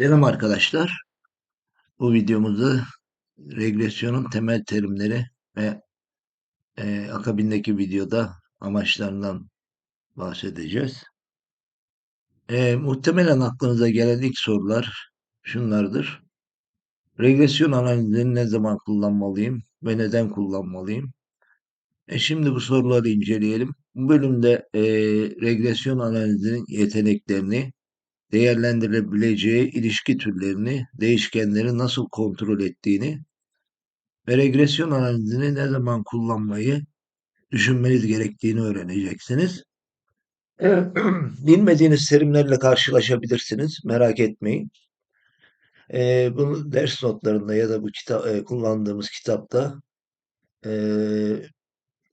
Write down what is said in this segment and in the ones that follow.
Selam arkadaşlar. Bu videomuzda regresyonun temel terimleri ve e, akabindeki videoda amaçlarından bahsedeceğiz. E, muhtemelen aklınıza gelen ilk sorular şunlardır. Regresyon analizini ne zaman kullanmalıyım ve neden kullanmalıyım? E şimdi bu soruları inceleyelim. Bu bölümde e, regresyon analizinin yeteneklerini, değerlendirilebileceği ilişki türlerini, değişkenleri nasıl kontrol ettiğini ve regresyon analizini ne zaman kullanmayı düşünmeniz gerektiğini öğreneceksiniz. Bilmediğiniz terimlerle karşılaşabilirsiniz. Merak etmeyin. E, bunu ders notlarında ya da bu kitap e, kullandığımız kitapta e,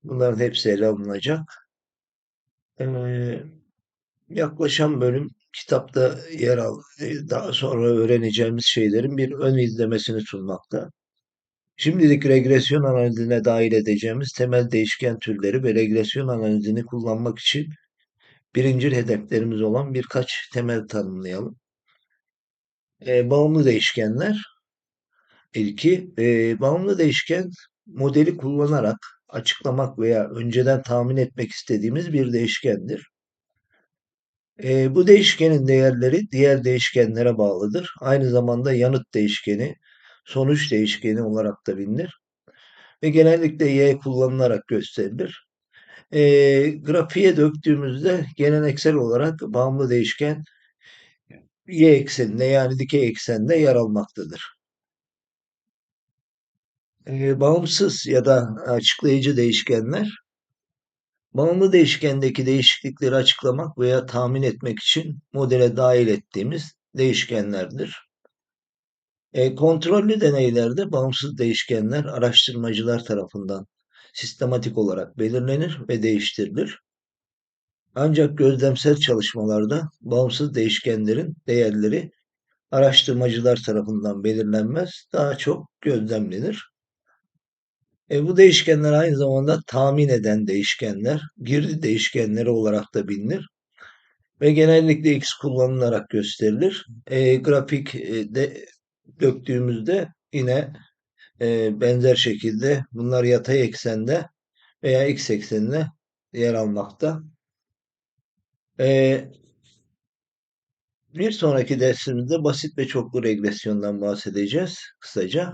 bunların hepsi ele alınacak. E, yaklaşan bölüm kitapta yer al, e, daha sonra öğreneceğimiz şeylerin bir ön izlemesini sunmakta. Şimdilik regresyon analizine dahil edeceğimiz temel değişken türleri ve regresyon analizini kullanmak için birinci hedeflerimiz olan birkaç temel tanımlayalım. E, bağımlı değişkenler. İlki, e, bağımlı değişken modeli kullanarak açıklamak veya önceden tahmin etmek istediğimiz bir değişkendir. E, bu değişkenin değerleri diğer değişkenlere bağlıdır. Aynı zamanda yanıt değişkeni, sonuç değişkeni olarak da bilinir. Ve genellikle y kullanılarak gösterilir. E, grafiğe döktüğümüzde geleneksel olarak bağımlı değişken y ekseninde yani dikey eksende yer almaktadır. E, bağımsız ya da açıklayıcı değişkenler Bağımlı değişkendeki değişiklikleri açıklamak veya tahmin etmek için modele dahil ettiğimiz değişkenlerdir. E, kontrollü deneylerde bağımsız değişkenler araştırmacılar tarafından sistematik olarak belirlenir ve değiştirilir. Ancak gözlemsel çalışmalarda bağımsız değişkenlerin değerleri araştırmacılar tarafından belirlenmez, daha çok gözlemlenir. E, bu değişkenler aynı zamanda tahmin eden değişkenler, girdi değişkenleri olarak da bilinir ve genellikle x kullanılarak gösterilir. E, grafik e, de döktüğümüzde yine e, benzer şekilde bunlar yatay eksende veya x ekseninde yer almakta. E, bir sonraki dersimizde basit ve çoklu regresyondan bahsedeceğiz kısaca.